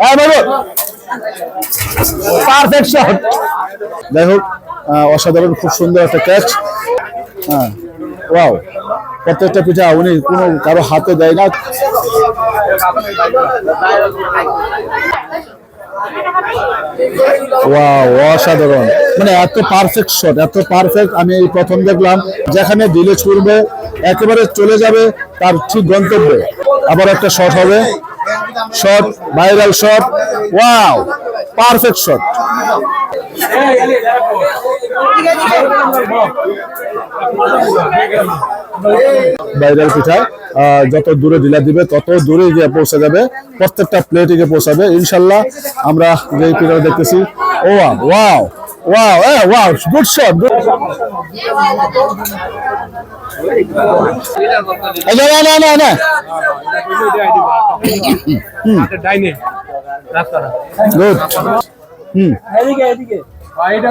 হ্যাঁ বাবু perfect shot যাই হোক অসাধারণ, খুব সুন্দর একটা ক্যাচ হ্যাঁ ওয়াও প্রত্যেকটা পিঠা উনি কোনো কারও হাতে দেয় না। ওয়াও অসাধারণ। মানে এত পারফেক্ট শট এত পারফেক্ট আমি এই প্রথম দেখলাম। যেখানে দিলে ছুড়বে একেবারে চলে যাবে তার ঠিক গন্তব্যে। আবার একটা শট হবে। Shot viral shot wow perfect shot viral পিঠা যত দূরে ঢিলা দিবে, তত দূরে গিয়ে পৌঁছে যাবে। প্রত্যেকটা প্লেটে গিয়ে পৌঁছাবে। ইনশাল্লাহ আমরা যে পিঠা দেখতেছি, ও ওয়াও ওয়াও এ ওয়াও গুড শট না না না না ডাইনে। রাস্তাটা। Good hmm. এদিকে এদিকে। এটা